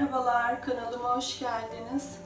Merhabalar, kanalıma hoş geldiniz.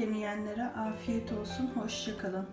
Deneyenlere afiyet olsun. Hoşçakalın.